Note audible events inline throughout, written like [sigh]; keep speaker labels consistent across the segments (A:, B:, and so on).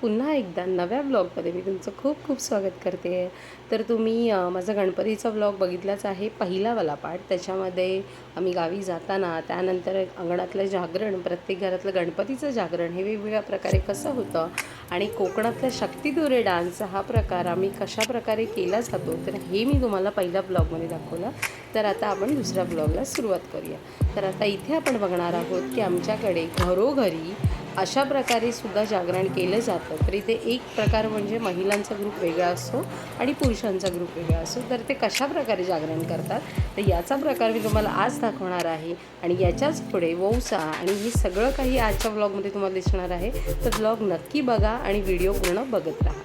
A: पुन्हा एकदा नव्या ब्लॉगमध्ये मी तुमचं खूप खूप स्वागत करते. तर तुम्ही माझा गणपतीचा ब्लॉग बघितलाच आहे पहिलावाला पार्ट त्याच्यामध्ये आम्ही गावी जाताना त्यानंतर अंगणातलं जागरण प्रत्येक घरातलं गणपतीचं जागरण हे वेगवेगळ्या प्रकारे कसं होतं आणि कोकणातल्या शक्तिदोरे डान्स हा प्रकार आम्ही कशा प्रकारे केला जातो तर हे मी तुम्हाला पहिल्या ब्लॉगमध्ये दाखवलं. तर आता आपण दुसऱ्या ब्लॉगला सुरुवात करूया. तर आता इथे आपण बघणार आहोत की आमच्याकडे घरोघरी अशा प्रकारे सुद्धा जागरण केलं जातं. तर इथे एक प्रकार म्हणजे महिलांचा ग्रुप वेगळा असतो आणि पुरुषांचा ग्रुप वेगळा असतो. तर ते कशा प्रकारे जागरण करतात? तर याचा प्रकार मी तुम्हाला आज दाखवणार आहे. आणि याच्याच पुढे वौसा आणि हे सगळं काही आजच्या ब्लॉगमध्ये तुम्हाला दिसणार आहे. तर ब्लॉग नक्की बघा आणि व्हिडिओ पूर्ण बघत राहा.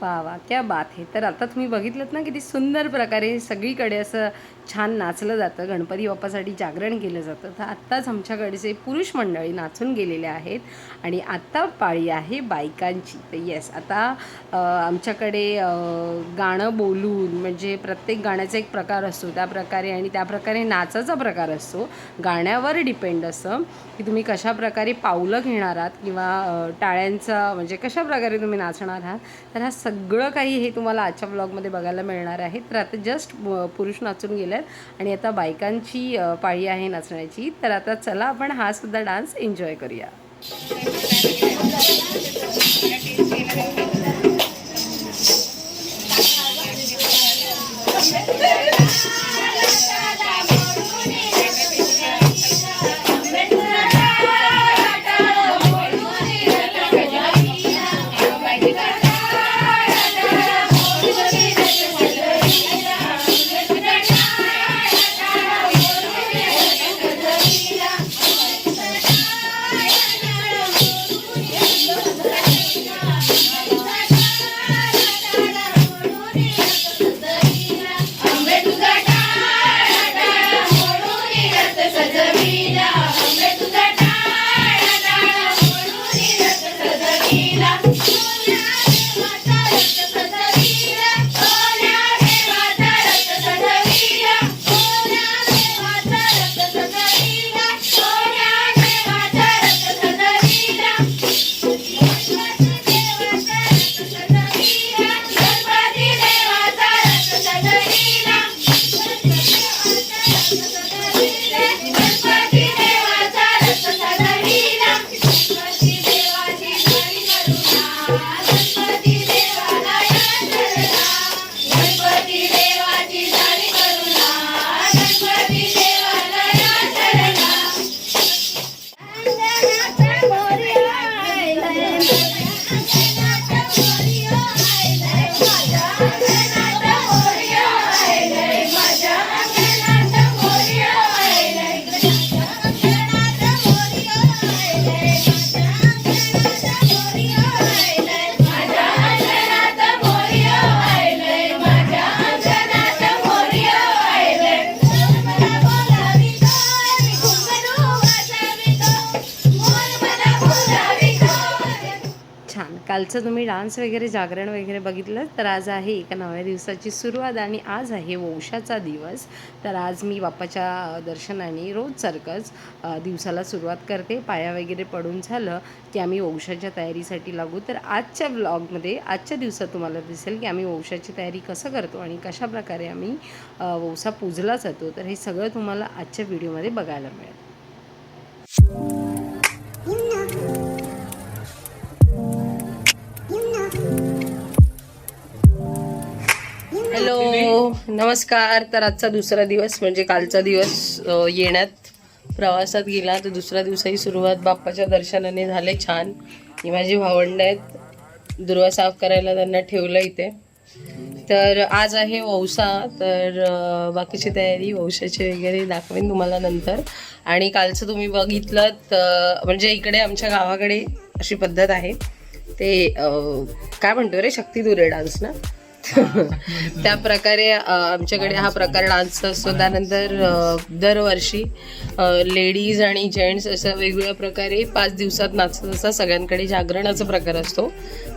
A: वा वा क्या बात आहे तर आता तुम्ही बघितलं ना किती सुंदर प्रकारे सगळीकडे असं छान नाचलं जातं गणपती बाप्पासाठी जागरण केलं जातं. तर आत्ताच आमच्याकडचे पुरुष मंडळी नाचून गेलेले आहेत आणि आत्ता पाळी आहे बायकांची. तर येस आता आमच्याकडे गाणं बोलून म्हणजे प्रत्येक गाण्याचा एक प्रकार असतो. त्या प्रकारे आणि त्या प्रकारे नाचाचा प्रकार असतो. गाण्यावर डिपेंड असतं की तुम्ही कशा प्रकारे पावलं घेणार आहात किंवा टाळ्यांचा म्हणजे कशा प्रकारे तुम्ही नाचणार आहात. तर हा सगळं काही हे तुम्हाला आजच्या ब्लॉगमध्ये बघायला मिळणार आहे. तर आता जस्ट पुरुष नाचून गेले. आहेत आणि आता बायकांची पाळी आहे नाचण्याची. तर आता चला आपण हा सुद्धा डान्स एन्जॉय करूया. Latina. कालचं तुम्ही डान्स वगैरे जागरण वगैरे बघितलं तर आज आहे एका नव्या दिवसाची सुरुवात आणि आज आहे वंशाचा दिवस. तर आज मी बाप्पाच्या दर्शनाने रोजसारखंच अ, दिवसाला सुरुवात करते. पाया वगैरे पडून झालं की आम्ही वंशाच्या तयारीसाठी लागू. तर आजच्या ब्लॉगमध्ये आजच्या दिवसात तुम्हाला दिसेल की आम्ही वंशाची तयारी कसं करतो आणि कशा प्रकारे आम्ही वंसा पूजला जातो. तर हे सगळं तुम्हाला आजच्या व्हिडिओमध्ये बघायला मिळेल. हॅलो नमस्कार. तर आजचा दुसरा दिवस म्हणजे कालचा दिवस येण्यात प्रवासात गेला. तर दुसऱ्या दिवसाही सुरुवात बाप्पाच्या दर्शनाने झाले. छान. ही माझी भावंड आहेत. दुर्वा साफ करायला त्यांना ठेवलं इथे. तर आज आहे वौसा. तर बाकीची तयारी वौसाची वगैरे दाखवेन तुम्हाला नंतर. आणि कालचं तुम्ही बघितलं तर म्हणजे इकडे आमच्या गावाकडे अशी पद्धत आहे. ते काय म्हणतो रे? शक्तिदुरे डान्स ना? [laughs] त्या प्रकारे आमच्याकडे हा प्रकार डान्स असतो त्यानंतर दरवर्षी लेडीज आणि जेंट्स असं वेगवेगळ्या प्रकारे पाच दिवसात नाचत असा सगळ्यांकडे जागरणाचा प्रकार असतो.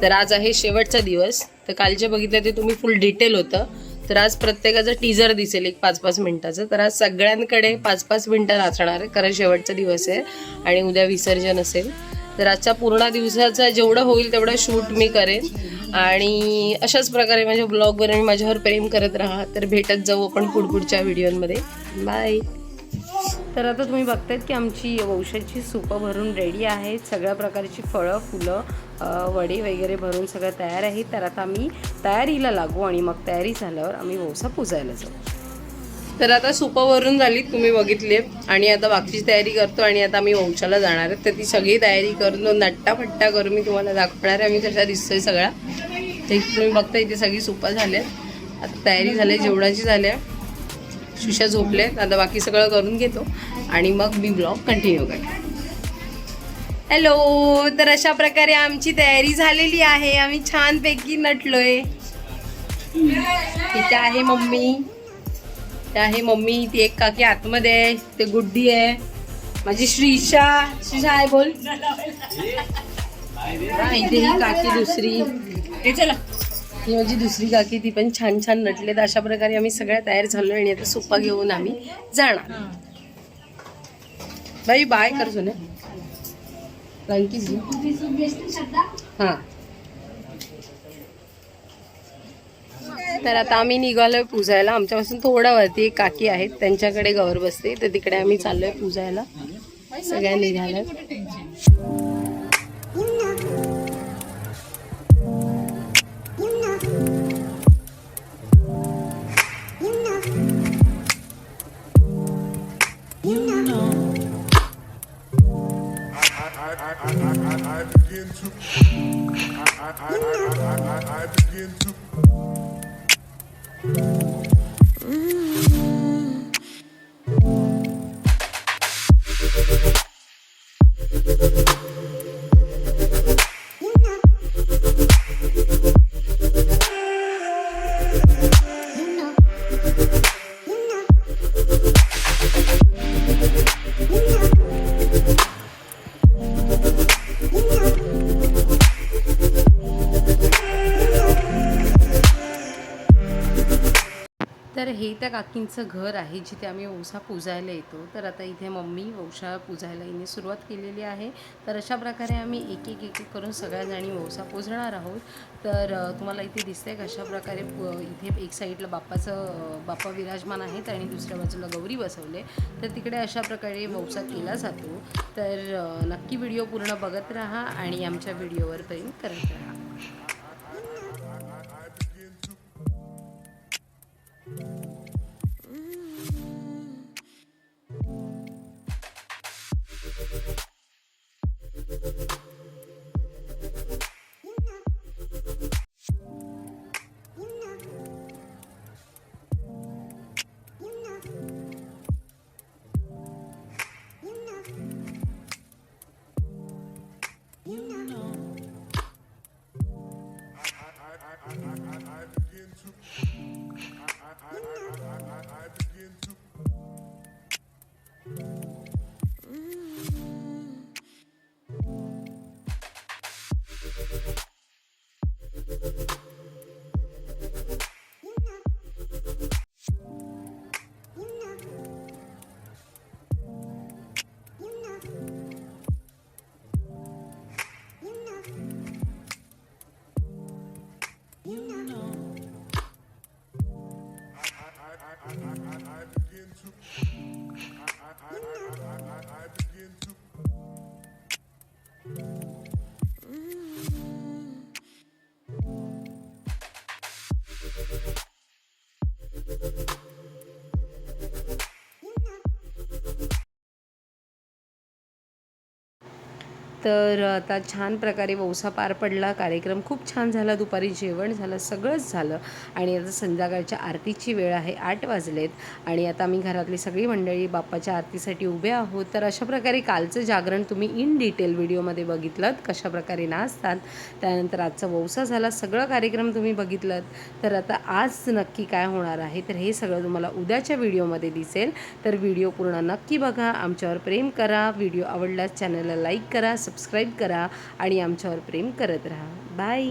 A: तर आज आहे शेवटचा दिवस. तर कालचे बघितलं ते तुम्ही फुल डिटेल होतं. तर आज प्रत्येकाचं टीजर दिसेल एक पाच पाच मिनिटाचं. तर आज सगळ्यांकडे पाच पाच मिनिटं नाचणार कारण शेवटचा दिवस आहे आणि उद्या विसर्जन असेल. तर आजच्या पूर्ण दिवसाचा जेवढं होईल तेवढं शूट मी करेन. आणि अशाच प्रकारे माझ्या ब्लॉगवर आणि माझ्यावर प्रेम करत राहा. तर भेटत जाऊ आपण पुढपुढच्या व्हिडिओमध्ये. बाय तर आता तुम्ही बघतायत की आमची वंशाची सुपं भरून रेडी आहेत. सगळ्या प्रकारची फळं फुलं वडे वगैरे भरून सगळं तयार आहे. तर आता आम्ही तयारीला लागू आणि मग तयारी झाल्यावर आम्ही वंसा पुजायला जाऊ. तर आता सुपं झाली तुम्ही बघितले. आणि आता बाकीची तयारी करतो आणि आता आम्ही वंशाला जाणार आहे. तर ती सगळी तयारी करून नट्टाफट्टा करून मी तुम्हाला दाखवणार आहे. आम्ही तशा दिसतोय सगळा. ते तुम्ही बघता इथे सगळी सुपं झाल्या आता तयारी झाली जेवणाची झाल्या सुशा झोपलेत. आता बाकी सगळं करून घेतो. आणि मग मी ब्लॉग कंटिन्यू करते. हॅलो तर अशा प्रकारे आमची तयारी झालेली आहे. आम्ही छानपैकी नटलोय. इथे आहे मम्मी. ते आहे मम्मी ती एक काकी आतमध्ये आहे ते गुड्डी आहे. माझी श्रीषा श्रीषा आहे बोल. इथे ही काकी दुसरी. चला. ही माझी दुसरी काकी ती पण छान छान नटले तर अशा प्रकारे आम्ही सगळ्या तयार झालो आणि आता सुप्पा घेऊन आम्ही जाणार. बाई बाय कर सोने. हा. तर आता आम्ही निघालोय पूजायला. आमच्यापासून थोडा वरती एक काकी आहेत त्यांच्याकडे गौर बसते. तर तिकडे आम्ही चाललोय पूजायला. सगळ्या निघाल्या
B: I begin to.
A: Thank you. त्या काकींचं घर आहे जिथे आम्ही ओसा पूजायला येतो. तर आता इथे मम्मी ओसा पूजायला येणे सुरुवात केलेली आहे. तर अशा प्रकारे आम्ही एक एक एक एक करून सगळ्या जणी ओसा पूजणार आहोत. तर तुम्हाला इथे दिसतंय कशा प्रकारे इथे एक साईडला बाप्पाचं बाप्पा विराजमान आहेत आणि दुसऱ्या बाजूला गौरी बसवले. तर तिकडे अशा प्रकारे वौसा केला जातो. तर नक्की व्हिडिओ पूर्ण बघत राहा आणि आमच्या व्हिडिओवर प्रेम करत राहा.
B: I begin to.
A: तर आता छान प्रकारे वौसा पार पडला कार्यक्रम खूप छान झाला दुपारी जेवण झालं सगळंच झालं आणि आता संध्याकाळच्या आरतीची वेळ आहे आठ वाजलेत आणि आता आम्ही घरातली सगळी मंडळी बाप्पाच्या आरतीसाठी उभे आहोत. तर अशा प्रकारे कालचं जागरण तुम्ही इन डिटेल व्हिडिओमध्ये बघितलं कशा प्रकारे नाचतात त्यानंतर आजचा वौसा झाला सगळं कार्यक्रम तुम्ही बघितलं तर आता आज नक्की काय होणार आहे तर हे सगळं तुम्हाला उद्याच्या व्हिडिओमध्ये दिसेल. तर व्हिडिओ पूर्ण नक्की बघा आमच्यावर प्रेम करा व्हिडिओ आवडल्यास चॅनलला लाईक करा सबस्क्राईब करा आणि आमच्यावर प्रेम करत राहा. बाय.